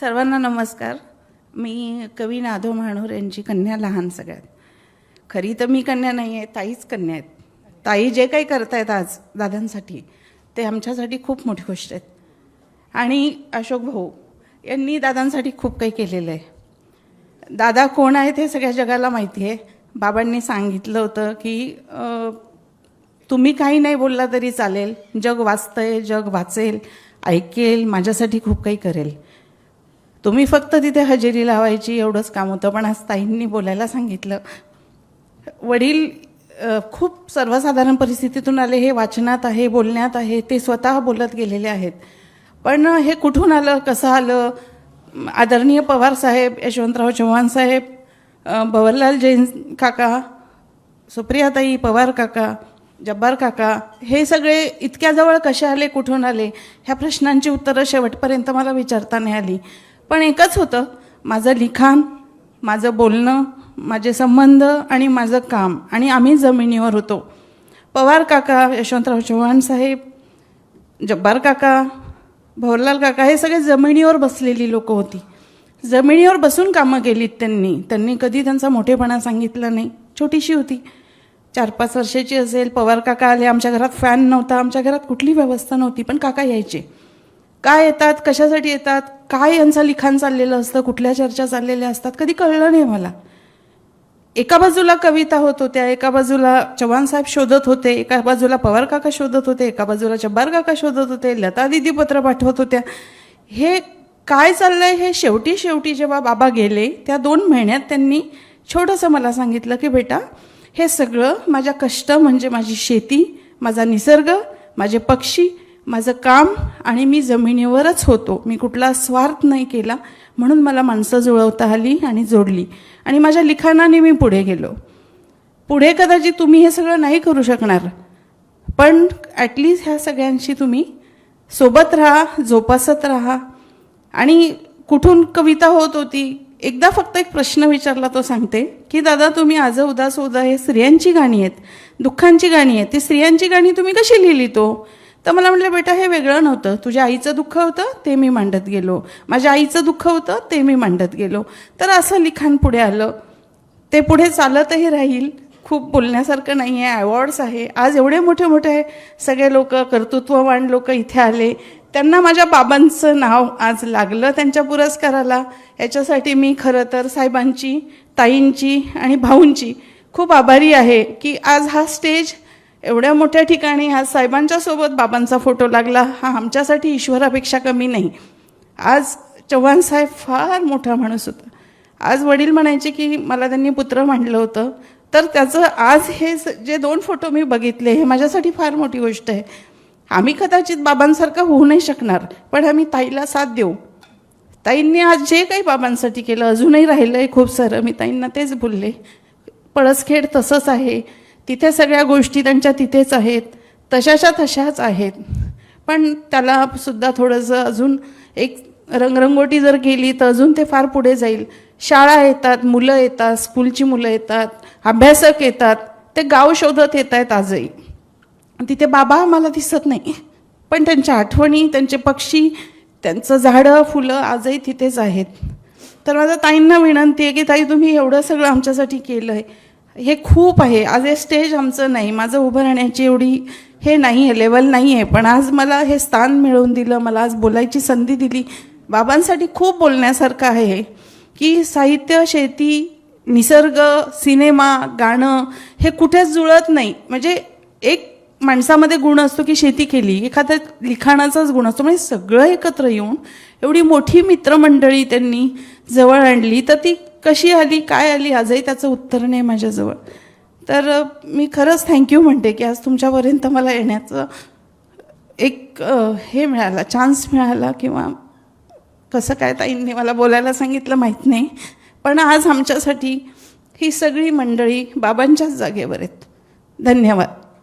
सर्वांना नमस्कार. मी कवी नाधो महाणूर यांची कन्या लहान सगळ्यात. खरी तर मी कन्या नाही आहे ताईच कन्या आहेत. ताई जे काही करतायत आज दादांसाठी ते आमच्यासाठी खूप मोठी गोष्ट आहेत. आणि अशोक भाऊ यांनी दादांसाठी खूप काही केलेलं आहे. दादा कोण आहेत हे सगळ्या जगाला माहिती आहे. बाबांनी सांगितलं होतं की तुम्ही काही नाही बोलला तरी चालेल. जग वाचतंय जग वाचेल ऐकेल माझ्यासाठी खूप काही करेल. तुम्ही फक्त तिथे हजेरी लावायची एवढंच काम होतं. पण आज ताईंनी बोलायला सांगितलं. वडील खूप सर्वसाधारण परिस्थितीतून आले. हे वाचनात आहे बोलण्यात आहे. ते स्वतः बोलत गेलेले आहेत. पण हे कुठून आलं? कसं आलं? आदरणीय पवार साहेब यशवंतराव चव्हाण साहेब भवरलाल जैन काका सुप्रियाताई पवार काका जब्बार काका हे सगळे इतक्या जवळ कसे आले? कुठून आले? ह्या प्रश्नांची उत्तरं शेवटपर्यंत मला विचारता नाही आली. पण एकच होतं. माझं लिखाण माझं बोलणं माझे संबंध आणि माझं काम. आणि आम्ही जमिनीवर होतो. पवार काका यशवंतराव चव्हाण साहेब जब्बार काका भवरलाल काका हे सगळे जमिनीवर बसलेली लोक होती. जमिनीवर बसून कामं केलीत त्यांनी. त्यांनी कधी त्यांचा मोठेपणा सांगितला नाही. छोटीशी होती. चार पाच वर्षाची असेल. पवार काका आले. आमच्या घरात फॅन नव्हता. आमच्या घरात कुठली व्यवस्था नव्हती. पण काका यायचे. काय येतात? कशासाठी येतात? काय यांचं लिखाण चाललेलं असतं? कुठल्या चर्चा चाललेल्या असतात? कधी कळलं नाही मला. एका बाजूला कविता होत होत्या एका बाजूला चव्हाण साहेब शोधत होते एका बाजूला पवार काका शोधत होते एका बाजूला जब्बार काका शोधत होते लता दिदी पत्र पाठवत होत्या. हे काय चाललंय? हे शेवटी शेवटी जेव्हा बाबा गेले त्या दोन महिन्यात त्यांनी छोटंसं मला सांगितलं की बेटा हे सगळं माझ्या कष्ट म्हणजे माझी शेती माझा निसर्ग माझे पक्षी माझं काम आणि मी जमिनीवरच होतो. मी कुठला स्वार्थ नाही केला म्हणून मला माणसं जुळवता आली आणि जोडली. आणि माझ्या लिखाणाने मी पुढे गेलो. पुढे कदाचित तुम्ही हे सगळं नाही करू शकणार. पण ॲटलीस्ट ह्या सगळ्यांशी तुम्ही सोबत राहा जोपासत राहा. आणि कुठून कविता होत होती एकदा फक्त एक प्रश्न विचारला तो सांगते की दादा तुम्ही आज उदास उदा हे स्त्रियांची गाणी आहेत दुःखांची गाणी आहेत. ती स्त्रियांची गाणी तुम्ही कशी लिहिली तो? तर मला म्हटलं बेटा हे वेगळं नव्हतं. तुझ्या आईचं दुःख होतं ते मी मांडत गेलो. माझ्या आईचं दुःख होतं ते मी मांडत गेलो. तर असं लिखाण पुढे आलं. ते पुढे चालतही राहील. खूप बोलण्यासारखं नाही आहे अवॉर्ड्स आहे. आज एवढे मोठे मोठे सगळे लोक कर्तृत्ववान लोक इथे आले. त्यांना माझ्या बाबांचं नाव आज लागलं त्यांच्या पुरस्काराला. याच्यासाठी मी खरं तर साहेबांची ताईंची आणि भाऊंची खूप आभारी आहे की आज हा स्टेज एवढ्या मोठ्या ठिकाणी आज साहेबांच्या सोबत बाबांचा फोटो लागला. हा आमच्यासाठी ईश्वरापेक्षा कमी नाही. आज चव्हाण साहेब फार मोठा माणूस होता. आज वडील म्हणायचे की मला त्यांनी पुत्र मांडलं होतं. तर त्याचं आज हे जे दोन फोटो मी बघितले हे माझ्यासाठी फार मोठी गोष्ट आहे. आम्ही कदाचित बाबांसारखं होऊ नाही शकणार पण आम्ही ताईला साथ देऊ. ताईंनी आज जे काही बाबांसाठी केलं अजूनही राहिलं आहे खूप सारं मी ताईंना तेच बोलले. पळसखेड तसंच आहे. तिथे सगळ्या गोष्टी त्यांच्या तिथेच आहेत. तशाच्या तशाच आहेत. पण त्याला सुद्धा थोडंसं अजून एक रंगरंगोटी जर केली तर अजून ते फार पुढे जाईल. शाळा येतात मुलं येतात स्कूलची मुलं येतात अभ्यासक येतात ते गाव शोधत येत आहेत आजही. तिथे बाबा मला दिसत नाही. पण त्यांच्या आठवणी त्यांचे पक्षी त्यांचं झाडं फुलं आजही तिथेच आहेत. तर माझा ताईंना विनंती आहे की ताई तुम्ही एवढं सगळं आमच्यासाठी केलं आहे हे खूप आहे. आज हे स्टेज आमचं नाही. माझं उभं राहण्याची एवढी हे नाही आहे लेवल नाही आहे पण आज मला हे स्थान मिळवून दिलं मला आज बोलायची संधी दिली. बाबांसाठी खूप बोलण्यासारखं आहे की साहित्य शेती निसर्ग सिनेमा गाणं हे कुठेच जुळत नाही. म्हणजे एक माणसामध्ये गुण असतो की शेती केली एखाद्या लिखाणाचाच गुण असतो. म्हणजे सगळं एकत्र येऊन एवढी मोठी मित्रमंडळी त्यांनी जवळ आणली तर ती कशी आली काय आली आजही त्याचं उत्तर नाही माझ्याजवळ. तर मी खरंच थँक्यू म्हणते की आज तुमच्यापर्यंत मला येण्याचं एक हे मिळाला चान्स मिळाला किंवा कसं काय ताईंनी मला बोलायला सांगितलं माहीत नाही. पण आज आमच्यासाठी ही सगळी मंडळी बाबांच्याच जागेवर आहेत. धन्यवाद.